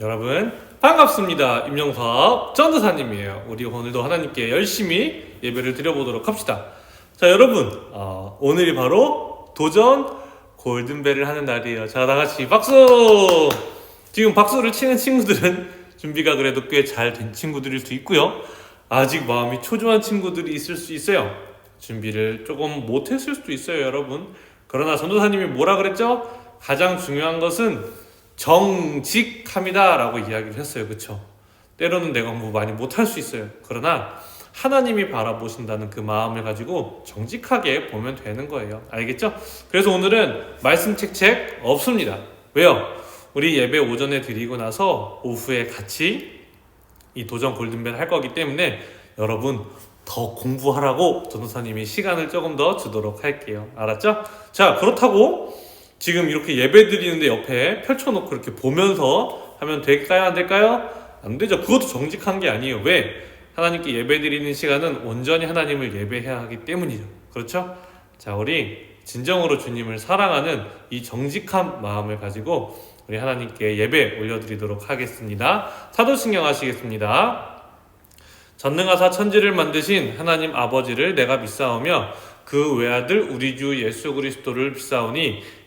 여러분 반갑습니다. 임영섭 전도사님이에요. 우리 오늘도 하나님께 열심히 예배를 드려보도록 합시다. 자 여러분 어, 오늘이 바로 도전 골든벨을 하는 날이에요. 자 다같이 박수! 지금 박수를 치는 친구들은 준비가 그래도 꽤 잘 된 친구들일 수 있고요. 아직 마음이 초조한 친구들이 있을 수 있어요. 준비를 조금 못했을 수도 있어요, 여러분. 그러나 전도사님이 뭐라 그랬죠? 가장 중요한 것은 정직함이다라고 이야기를 했어요, 그쵸? 때로는 내가 뭐 많이 못할 수 있어요. 그러나 하나님이 바라보신다는 그 마음을 가지고 정직하게 보면 되는 거예요. 알겠죠? 그래서 오늘은 말씀 책책 없습니다. 왜요? 우리 예배 오전에 드리고 나서 오후에 같이 이 도전 골든벨 할 거기 때문에 여러분 더 공부하라고 전도사님이 시간을 조금 더 주도록 할게요. 알았죠? 자, 그렇다고 지금 이렇게 예배 드리는데 옆에 펼쳐놓고 이렇게 보면서 하면 될까요? 안 될까요? 안 되죠. 그것도 정직한 게 아니에요. 왜? 하나님께 예배 드리는 시간은 온전히 하나님을 예배해야 하기 때문이죠. 그렇죠? 자, 우리 진정으로 주님을 사랑하는 이 정직한 마음을 가지고 우리 하나님께 예배 올려드리도록 하겠습니다. 사도신경 하시겠습니다. 전능하사 천지를 만드신 하나님 아버지를 내가 믿사오며 그 외아들 우리 주 예수 그리스도를 믿사오니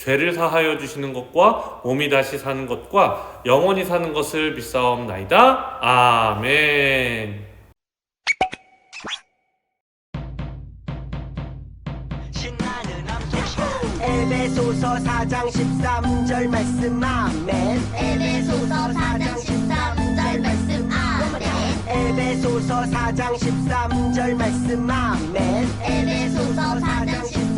죄를 사하여 주시는 것과 몸이 다시 사는 것과 영원히 사는 것을 믿사옵나이다. 아멘. 에베소서 4장 13절 말씀. 아멘. 에베소서 4장 13절 말씀. 아멘. 에베소서 4장 13절 말씀. 아멘. 에베소서 4장 13절 말씀 아멘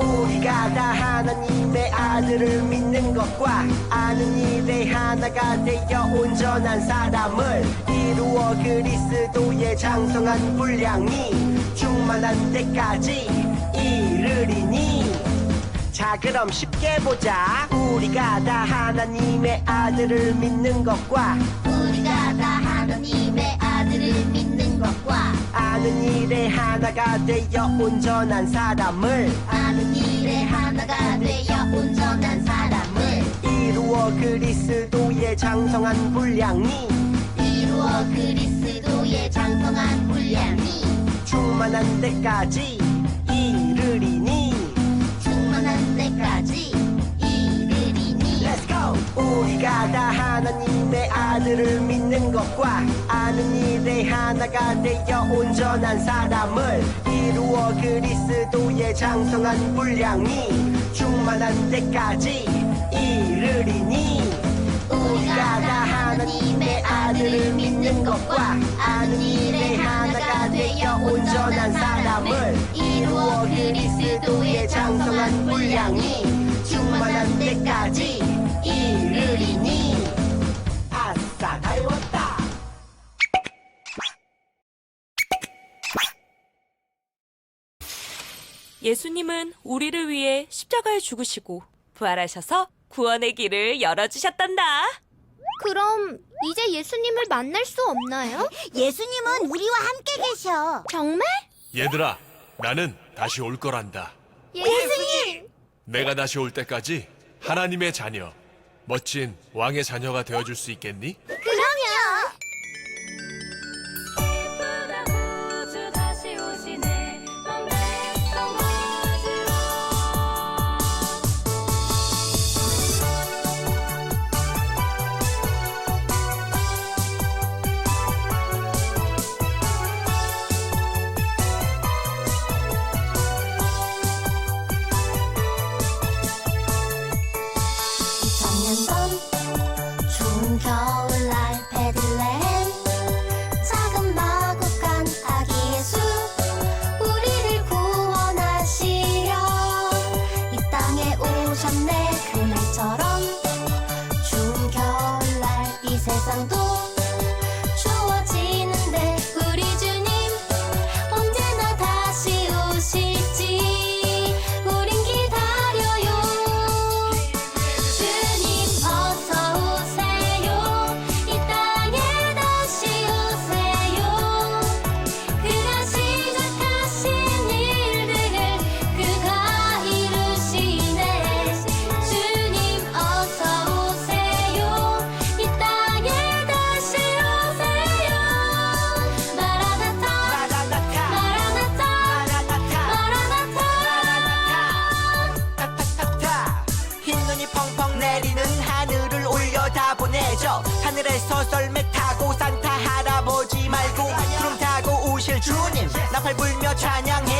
우리가 다 하나님의 아들을 믿는 것과 아는 일에 하나가 되어 온전한 사람을 이루어 그리스도의 장성한 분량이 충만한 때까지 이르리니. 자 그럼 쉽게 보자. 우리가 다 하나님의 아들을 믿는 것과 아들을 믿는 것과 아는 일에 하나가 되어 온전한 사람을 아는 일에 하나가 되어 온전한 사람을 이루어 그리스도의 장성한 분량이 이루어 그리스도의 장성한 분량이 충만한 데까지 이르리니 충만한 때까지 우리가 다 하나님의 아들을 믿는 것과 아는 일에 하나가 되어 온전한 사람을 이루어 그리스도의 장성한 분량이 충만한 데까지 이르리니 우리가 다 하나님의 아들을 믿는 것과 아는 일에 하나가 되어 온전한 사람을 이루어 그리스도의 장성한 분량이 충만한 데까지 이르리니 아싸 다 외웠다 예수님은 우리를 위해 십자가에 죽으시고 부활하셔서 구원의 길을 열어주셨단다. 그럼 이제 예수님을 만날 수 없나요? 예수님은 우리와 함께 계셔. 정말? 얘들아, 나는 다시 올 거란다. 예수님! 내가 다시 올 때까지 하나님의 자녀, 멋진 왕의 자녀가 되어줄 수 있겠니? 썰매 타고 산타 할아버지 말고 구름 타고 오실 주님. 나팔 불며 찬양해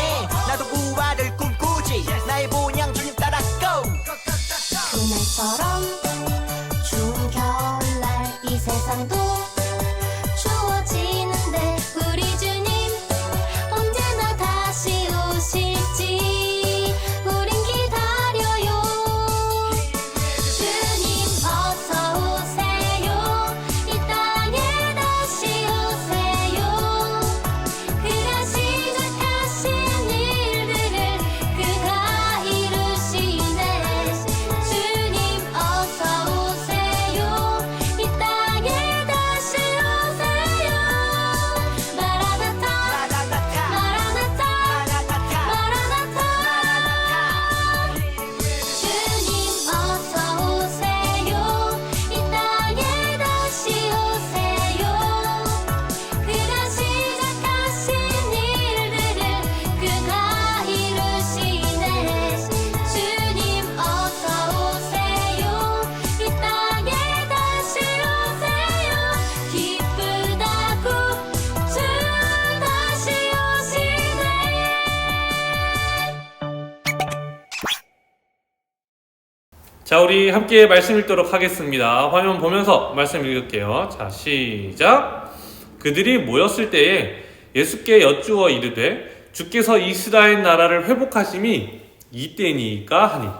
자, 우리 함께 말씀 읽도록 하겠습니다. 화면 보면서 말씀 읽을게요. 자, 시작. 그들이 모였을 때에 예수께 여쭈어 이르되 주께서 이스라엘 나라를 회복하심이 이때니까 하니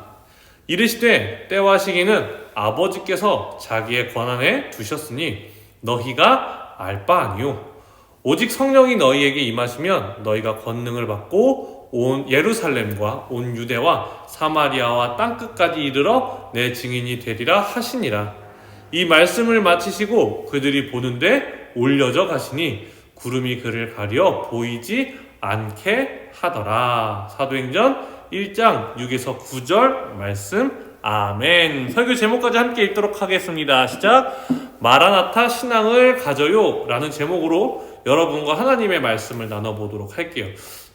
이르시되 때와 시기는 아버지께서 자기의 권한에 두셨으니 너희가 알 바 아니요 오직 성령이 너희에게 임하시면 너희가 권능을 받고 온 예루살렘과 온 유대와 사마리아와 땅 끝까지 이르러 내 증인이 되리라 하시니라. 이 말씀을 마치시고 그들이 보는데 올려져 가시니 구름이 그를 가려 보이지 않게 하더라. 사도행전 1장 6에서 9절 말씀 아멘. 설교 제목까지 함께 읽도록 하겠습니다. 시작. 마라나타 신앙을 가져요 라는 제목으로 여러분과 하나님의 말씀을 나눠보도록 할게요.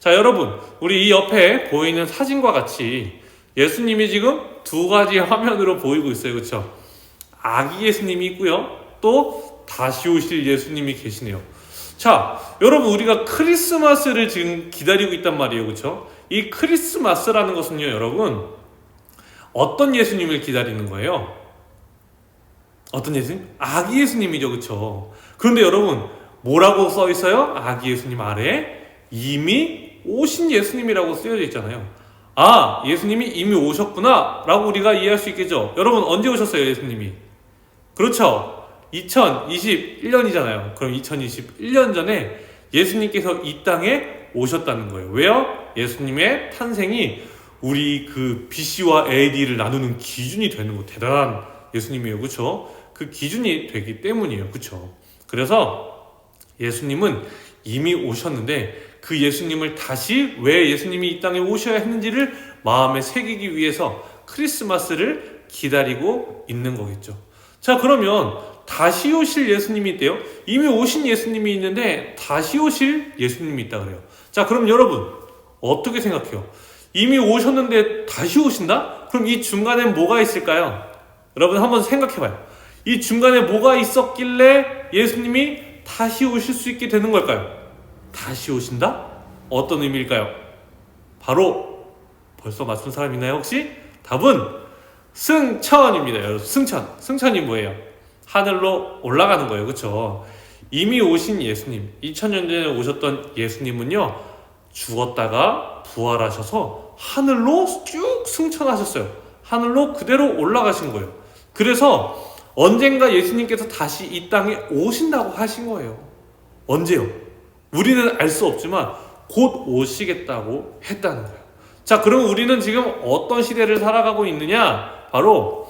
자, 여러분, 우리 이 옆에 보이는 사진과 같이 예수님이 지금 두 가지 화면으로 보이고 있어요. 그렇죠? 아기 예수님이 있고요. 또 다시 오실 예수님이 계시네요. 자, 여러분 우리가 크리스마스를 지금 기다리고 있단 말이에요. 그렇죠? 이 크리스마스라는 것은요, 여러분 어떤 예수님을 기다리는 거예요? 어떤 예수님? 아기 예수님이죠. 그렇죠? 그런데 여러분 뭐라고 써 있어요? 아기 예수님 아래 이미 오신 예수님이라고 쓰여져 있잖아요. 아, 예수님이 이미 오셨구나 라고 우리가 이해할 수 있겠죠. 여러분 언제 오셨어요, 예수님이? 그렇죠. 2021년이잖아요. 그럼 2021년 전에 예수님께서 이 땅에 오셨다는 거예요. 왜요? 예수님의 탄생이 우리 그 BC와 AD를 나누는 기준이 되는 거 대단한 예수님이에요. 그렇죠? 그 기준이 되기 때문이에요. 그렇죠? 그래서 예수님은 이미 오셨는데 그 예수님을 다시 왜 예수님이 이 땅에 오셔야 했는지를 마음에 새기기 위해서 크리스마스를 기다리고 있는 거겠죠. 자, 그러면 다시 오실 예수님이 있대요. 이미 오신 예수님이 있는데 다시 오실 예수님이 있다 그래요. 자, 그럼 여러분 어떻게 생각해요? 이미 오셨는데 다시 오신다? 그럼 이 중간에 뭐가 있을까요? 여러분 한번 생각해 봐요. 이 중간에 뭐가 있었길래 예수님이 다시 오실 수 있게 되는 걸까요? 다시 오신다? 어떤 의미일까요? 바로 벌써 맞춘 사람 있나요 혹시? 답은 승천입니다. 여러분 승천. 승천이 뭐예요? 하늘로 올라가는 거예요. 그렇죠? 이미 오신 예수님, 2000년 전에 오셨던 예수님은요. 죽었다가 부활하셔서 하늘로 쭉 승천하셨어요. 하늘로 그대로 올라가신 거예요. 그래서 언젠가 예수님께서 다시 이 땅에 오신다고 하신 거예요. 언제요? 우리는 알 수 없지만 곧 오시겠다고 했다는 거예요. 자, 그럼 우리는 지금 어떤 시대를 살아가고 있느냐? 바로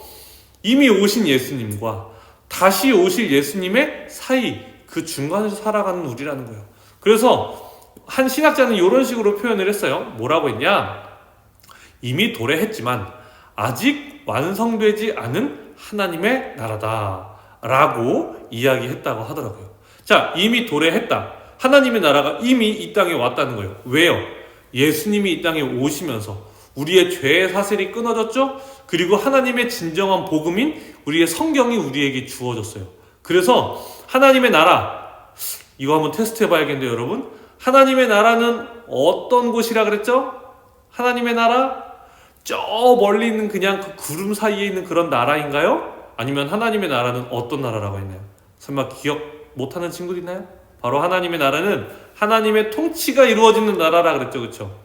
이미 오신 예수님과 다시 오실 예수님의 사이 그 중간에서 살아가는 우리라는 거예요. 그래서 한 신학자는 이런 식으로 표현을 했어요. 뭐라고 했냐? 이미 도래했지만 아직 완성되지 않은 하나님의 나라다. 라고 이야기했다고 하더라고요. 자, 이미 도래했다. 하나님의 나라가 이미 이 땅에 왔다는 거예요. 왜요? 예수님이 이 땅에 오시면서 우리의 죄의 사슬이 끊어졌죠? 그리고 하나님의 진정한 복음인 우리의 성경이 우리에게 주어졌어요. 그래서 하나님의 나라 이거 한번 테스트 해봐야겠네요, 여러분. 하나님의 나라는 어떤 곳이라 그랬죠? 하나님의 나라 저 멀리 있는 그냥 그 구름 사이에 있는 그런 나라인가요? 아니면 하나님의 나라는 어떤 나라라고 했나요? 설마 기억 못하는 친구들 있나요? 바로 하나님의 나라는 하나님의 통치가 이루어지는 나라라 그랬죠, 그렇죠?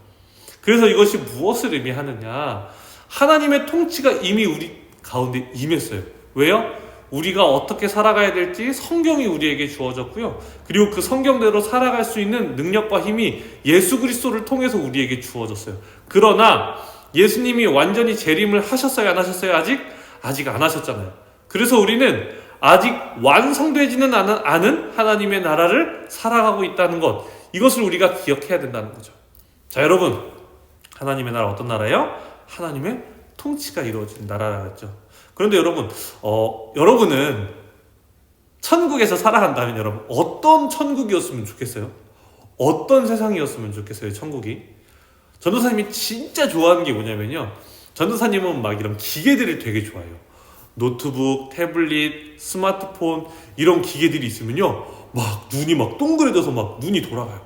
그래서 이것이 무엇을 의미하느냐? 하나님의 통치가 이미 우리 가운데 임했어요. 왜요? 우리가 어떻게 살아가야 될지 성경이 우리에게 주어졌고요. 그리고 그 성경대로 살아갈 수 있는 능력과 힘이 예수 그리스도를 통해서 우리에게 주어졌어요. 그러나 예수님이 완전히 재림을 하셨어요, 안 하셨어요? 아직 아직 안 하셨잖아요. 그래서 우리는 아직 완성되지는 않은, 하나님의 나라를 살아가고 있다는 것. 이것을 우리가 기억해야 된다는 거죠. 자, 여러분. 하나님의 나라 어떤 나라예요? 하나님의 통치가 이루어진 나라라 그랬죠. 그런데 여러분, 어, 여러분은 천국에서 살아간다면 여러분 어떤 천국이었으면 좋겠어요? 어떤 세상이었으면 좋겠어요? 천국이? 전도사님이 진짜 좋아하는 게 뭐냐면요. 전도사님은 막 이런 기계들을 되게 좋아해요. 노트북, 태블릿, 스마트폰 이런 기계들이 있으면요. 막 눈이 막 동그래져서 막 눈이 돌아가요.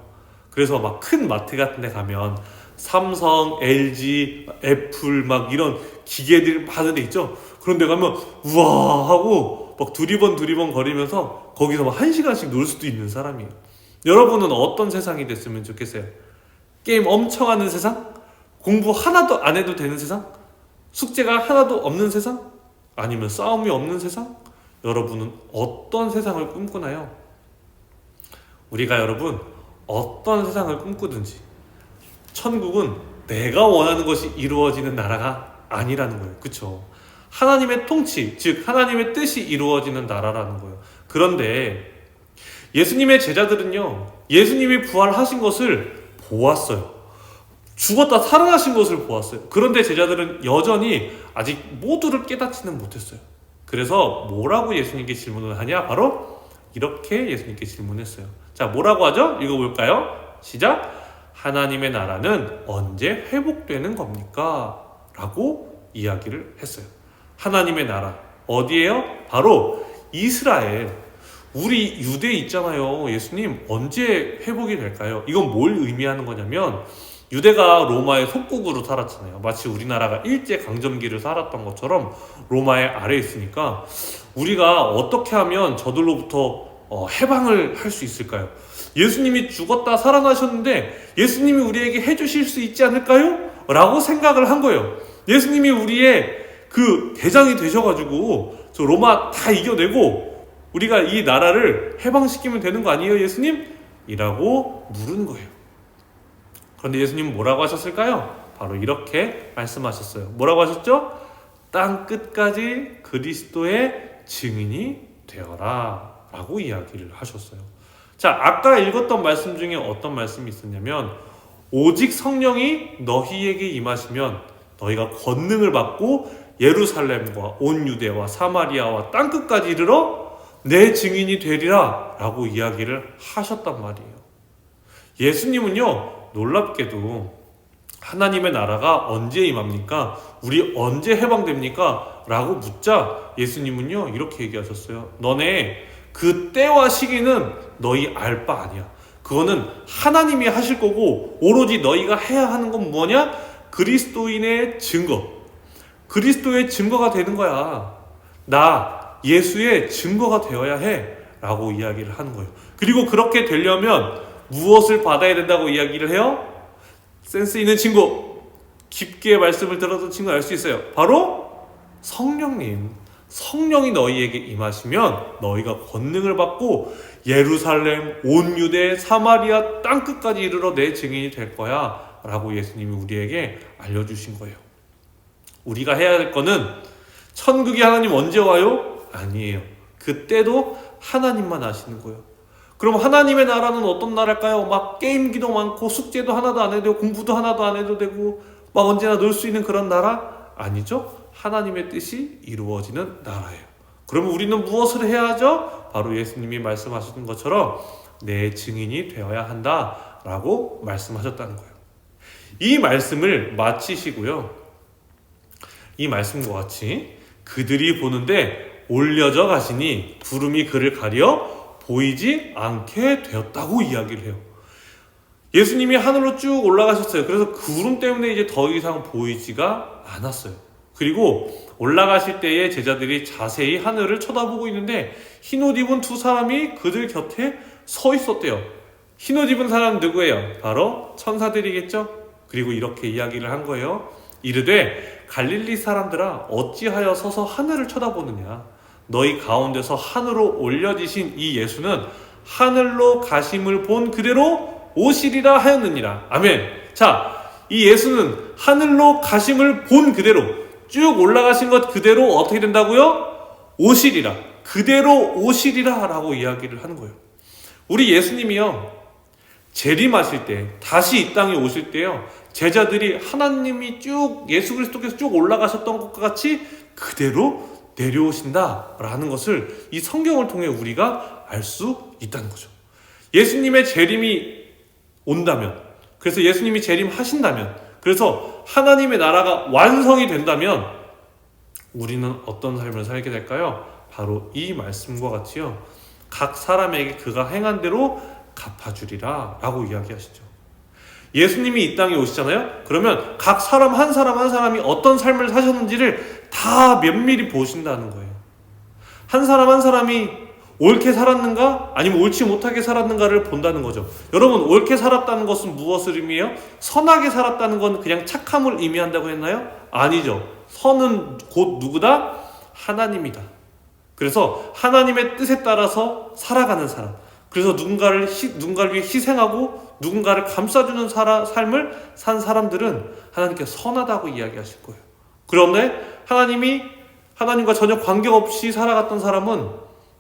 그래서 막 큰 마트 같은 데 가면 삼성, LG, 애플 막 이런 기계들 많은 데 있죠. 그런 데 가면 우와 하고 막 두리번 두리번 거리면서 거기서 막 한 시간씩 놀 수도 있는 사람이에요. 여러분은 어떤 세상이 됐으면 좋겠어요? 게임 엄청 하는 세상? 공부 하나도 안 해도 되는 세상? 숙제가 하나도 없는 세상? 아니면 싸움이 없는 세상? 여러분은 어떤 세상을 꿈꾸나요? 우리가 여러분 어떤 세상을 꿈꾸든지 천국은 내가 원하는 것이 이루어지는 나라가 아니라는 거예요. 그쵸? 하나님의 통치, 즉 하나님의 뜻이 이루어지는 나라라는 거예요. 그런데 예수님의 제자들은요, 예수님이 부활하신 것을 보았어요. 죽었다 살아나신 것을 보았어요. 그런데 제자들은 여전히 아직 모두를 깨닫지는 못했어요. 그래서 뭐라고 예수님께 질문을 하냐? 바로 이렇게 예수님께 질문했어요. 자, 뭐라고 하죠? 읽어볼까요? 시작. 하나님의 나라는 언제 회복되는 겁니까? 라고 이야기를 했어요. 하나님의 나라. 어디에요? 바로 이스라엘. 우리 유대 있잖아요. 예수님 언제 회복이 될까요? 이건 뭘 의미하는 거냐면 유대가 로마의 속국으로 살았잖아요. 마치 우리나라가 일제 강점기를 살았던 것처럼 로마의 아래에 있으니까 우리가 어떻게 하면 저들로부터 어, 해방을 할 수 있을까요? 예수님이 죽었다 살아나셨는데 예수님이 우리에게 해주실 수 있지 않을까요? 라고 생각을 한 거예요. 예수님이 우리의 그 대장이 되셔가지고 저 로마 다 이겨내고 우리가 이 나라를 해방시키면 되는 거 아니에요, 예수님? 이라고 물은 거예요. 그런데 예수님은 뭐라고 하셨을까요? 바로 이렇게 말씀하셨어요. 뭐라고 하셨죠? 땅 끝까지 그리스도의 증인이 되어라. 라고 이야기를 하셨어요. 자, 아까 읽었던 말씀 중에 어떤 말씀이 있었냐면, 오직 성령이 너희에게 임하시면 너희가 권능을 받고 예루살렘과 온 유대와 사마리아와 땅 끝까지 이르러 내 증인이 되리라 라고 이야기를 하셨단 말이에요. 예수님은요, 놀랍게도 하나님의 나라가 언제 임합니까? 우리 언제 해방됩니까? 라고 묻자 예수님은요, 이렇게 얘기하셨어요. 너네 그 때와 시기는 너희 알 바 아니야. 그거는 하나님이 하실 거고, 오로지 너희가 해야 하는 건 뭐냐? 그리스도인의 증거. 그리스도의 증거가 되는 거야. 나 예수의 증거가 되어야 해. 라고 이야기를 하는 거예요. 그리고 그렇게 되려면 무엇을 받아야 된다고 이야기를 해요? 센스 있는 친구, 깊게 말씀을 들어도 친구 알 수 있어요. 바로 성령님. 성령이 너희에게 임하시면 너희가 권능을 받고 예루살렘, 온 유대, 사마리아 땅 끝까지 이르러 내 증인이 될 거야. 라고 예수님이 우리에게 알려주신 거예요. 우리가 해야 될 거는 천국이 하나님 언제 와요? 아니에요. 그때도 하나님만 아시는 거예요. 그럼 하나님의 나라는 어떤 나라일까요? 막 게임기도 많고 숙제도 하나도 안 해도 되고 공부도 하나도 안 해도 되고 막 언제나 놀 수 있는 그런 나라? 아니죠. 하나님의 뜻이 이루어지는 나라예요. 그러면 우리는 무엇을 해야 하죠? 바로 예수님이 말씀하시는 것처럼 내 증인이 되어야 한다 라고 말씀하셨다는 거예요. 이 말씀을 마치시고요. 이 말씀과 같이 그들이 보는데 올려져 가시니 구름이 그를 가려 보이지 않게 되었다고 이야기를 해요. 예수님이 하늘로 쭉 올라가셨어요. 그래서 구름 때문에 이제 더 이상 보이지가 않았어요. 그리고 올라가실 때에 제자들이 자세히 하늘을 쳐다보고 있는데 흰 옷 입은 두 사람이 그들 곁에 서 있었대요. 흰 옷 입은 사람 누구예요? 바로 천사들이겠죠? 그리고 이렇게 이야기를 한 거예요. 이르되 갈릴리 사람들아 어찌하여 서서 하늘을 쳐다보느냐 너희 가운데서 하늘로 올려지신 이 예수는 하늘로 가심을 본 그대로 오시리라 하였느니라. 아멘. 자 이 예수는 하늘로 가심을 본 그대로 쭉 올라가신 것 그대로 어떻게 된다고요? 오시리라. 그대로 오시리라 라고 이야기를 하는 거예요. 우리 예수님이요 재림하실 때 다시 이 땅에 오실 때요 제자들이 하나님이 쭉 예수 그리스도께서 쭉 올라가셨던 것과 같이 그대로 내려오신다라는 것을 이 성경을 통해 우리가 알 수 있다는 거죠. 예수님의 재림이 온다면 그래서 예수님이 재림하신다면 그래서 하나님의 나라가 완성이 된다면 우리는 어떤 삶을 살게 될까요? 바로 이 말씀과 같이요. 각 사람에게 그가 행한 대로 갚아주리라 라고 이야기하시죠. 예수님이 이 땅에 오시잖아요? 그러면 각 사람 한 사람 한 사람이 어떤 삶을 사셨는지를 다 면밀히 보신다는 거예요. 한 사람 한 사람이 옳게 살았는가 아니면 옳지 못하게 살았는가를 본다는 거죠. 여러분 옳게 살았다는 것은 무엇을 의미해요? 선하게 살았다는 건 그냥 착함을 의미한다고 했나요? 아니죠. 선은 곧 누구다? 하나님이다. 그래서 하나님의 뜻에 따라서 살아가는 사람. 그래서 누군가를 희, 누군가를 위해 희생하고 누군가를 감싸주는 살아, 삶을 산 사람들은 하나님께 선하다고 이야기하실 거예요. 그런데 하나님이 하나님과 전혀 관계없이 살아갔던 사람은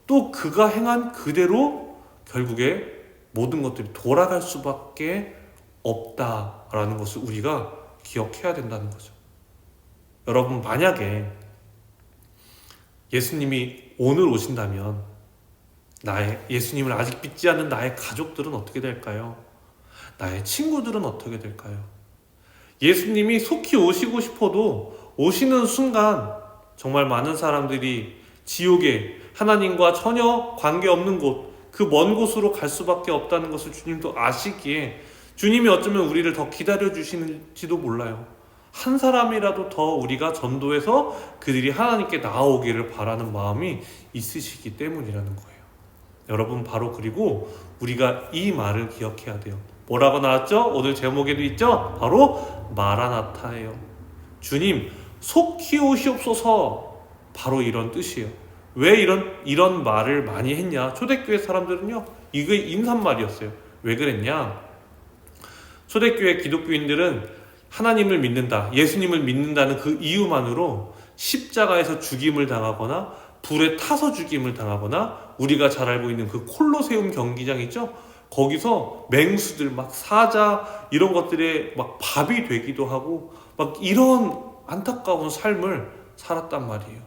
또 그가 행한 그대로 결국에 모든 것들이 돌아갈 수밖에 없다라는 것을 우리가 기억해야 된다는 거죠. 여러분 만약에 예수님이 오늘 오신다면 나의 예수님을 아직 믿지 않는 나의 가족들은 어떻게 될까요? 나의 친구들은 어떻게 될까요? 예수님이 속히 오시고 싶어도 오시는 순간 정말 많은 사람들이 지옥에 하나님과 전혀 관계없는 곳, 그 먼 곳으로 갈 수밖에 없다는 것을 주님도 아시기에 주님이 어쩌면 우리를 더 기다려 주시는지도 몰라요. 한 사람이라도 더 우리가 전도해서 그들이 하나님께 나아오기를 바라는 마음이 있으시기 때문이라는 거예요. 여러분 바로 그리고 우리가 이 말을 기억해야 돼요. 뭐라고 나왔죠? 오늘 제목에도 있죠? 바로 마라나타예요. 주님 속히 오시옵소서 바로 이런 뜻이에요. 왜 이런 이런 말을 많이 했냐? 초대교회 사람들은요. 이게 인사말이었어요. 왜 그랬냐? 초대교회 기독교인들은 하나님을 믿는다, 예수님을 믿는다는 그 이유만으로 십자가에서 죽임을 당하거나 불에 타서 죽임을 당하거나 우리가 잘 알고 있는 그 콜로세움 경기장 있죠? 거기서 맹수들 막 사자 이런 것들에 막 밥이 되기도 하고 막 이런 안타까운 삶을 살았단 말이에요.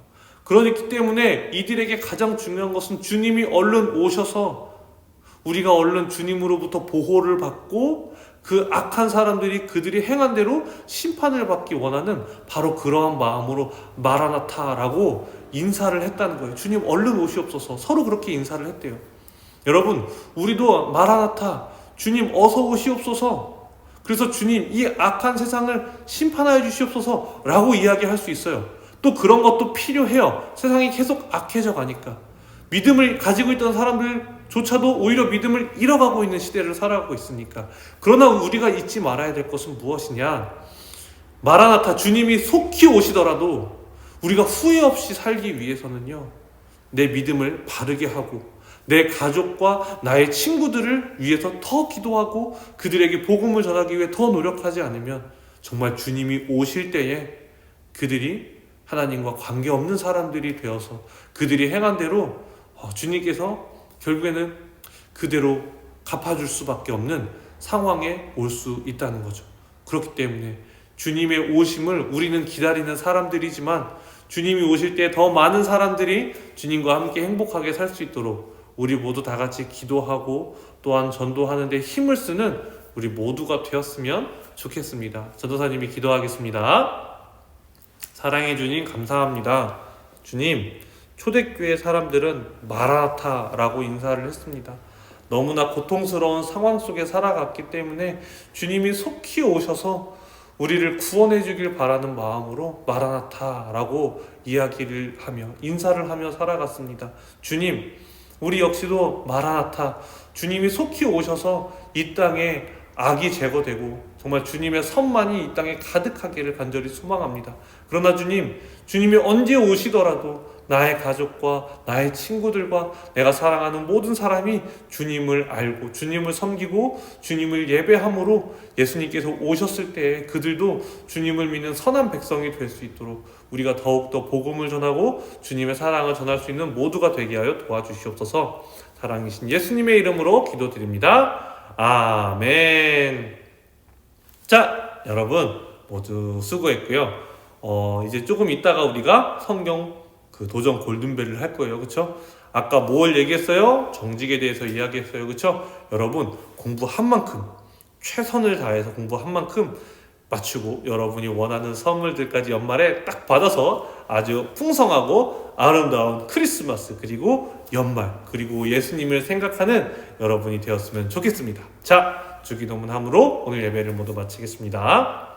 그러기 때문에 이들에게 가장 중요한 것은 주님이 얼른 오셔서 우리가 얼른 주님으로부터 보호를 받고 그 악한 사람들이 그들이 행한 대로 심판을 받기 원하는 바로 그러한 마음으로 마라나타라고 인사를 했다는 거예요. 주님 얼른 오시옵소서. 서로 그렇게 인사를 했대요. 여러분, 우리도 마라나타, 주님 어서 오시옵소서. 그래서 주님 이 악한 세상을 심판하여 주시옵소서 라고 이야기할 수 있어요. 또 그런 것도 필요해요. 세상이 계속 악해져 가니까. 믿음을 가지고 있던 사람들조차도 오히려 믿음을 잃어가고 있는 시대를 살아가고 있으니까. 그러나 우리가 잊지 말아야 될 것은 무엇이냐? 마라나타 주님이 속히 오시더라도 우리가 후회 없이 살기 위해서는요. 내 믿음을 바르게 하고 내 가족과 나의 친구들을 위해서 더 기도하고 그들에게 복음을 전하기 위해 더 노력하지 않으면 정말 주님이 오실 때에 그들이 하나님과 관계없는 사람들이 되어서 그들이 행한 대로 어, 주님께서 결국에는 그대로 갚아줄 수밖에 없는 상황에 올 수 있다는 거죠. 그렇기 때문에 주님의 오심을 우리는 기다리는 사람들이지만 주님이 오실 때 더 많은 사람들이 주님과 함께 행복하게 살 수 있도록 우리 모두 다 같이 기도하고 또한 전도하는데 힘을 쓰는 우리 모두가 되었으면 좋겠습니다. 전도사님이 기도하겠습니다. 사랑해 주님 감사합니다. 주님, 초대교회 사람들은 마라타라고 인사를 했습니다. 너무나 고통스러운 상황 속에 살아갔기 때문에 주님이 속히 오셔서 우리를 구원해 주길 바라는 마음으로 마라나타라고 이야기를 하며 인사를 하며 살아갔습니다. 주님, 우리 역시도 마라나타 주님이 속히 오셔서 이 땅에 악이 제거되고 정말 주님의 선만이 이 땅에 가득하기를 간절히 소망합니다. 그러나 주님, 주님이 언제 오시더라도 나의 가족과 나의 친구들과 내가 사랑하는 모든 사람이 주님을 알고 주님을 섬기고 주님을 예배함으로 예수님께서 오셨을 때 그들도 주님을 믿는 선한 백성이 될 수 있도록 우리가 더욱더 복음을 전하고 주님의 사랑을 전할 수 있는 모두가 되게 하여 도와주시옵소서 사랑이신 예수님의 이름으로 기도드립니다. 아멘. 자, 여러분 모두 수고했고요. 어, 이제 조금 있다가 우리가 성경 그 도전 골든벨을 할 거예요. 그렇죠? 아까 뭘 얘기했어요? 정직에 대해서 이야기했어요. 그렇죠? 여러분 공부한 만큼 최선을 다해서 공부한 만큼 맞추고 여러분이 원하는 선물들까지 연말에 딱 받아서 아주 풍성하고 아름다운 크리스마스 그리고 연말 그리고 예수님을 생각하는 여러분이 되었으면 좋겠습니다. 자, 주기도문 함으로 오늘 예배를 모두 마치겠습니다.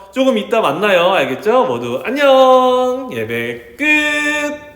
조금 이따 만나요. 알겠죠? 모두 안녕. 예배 끝.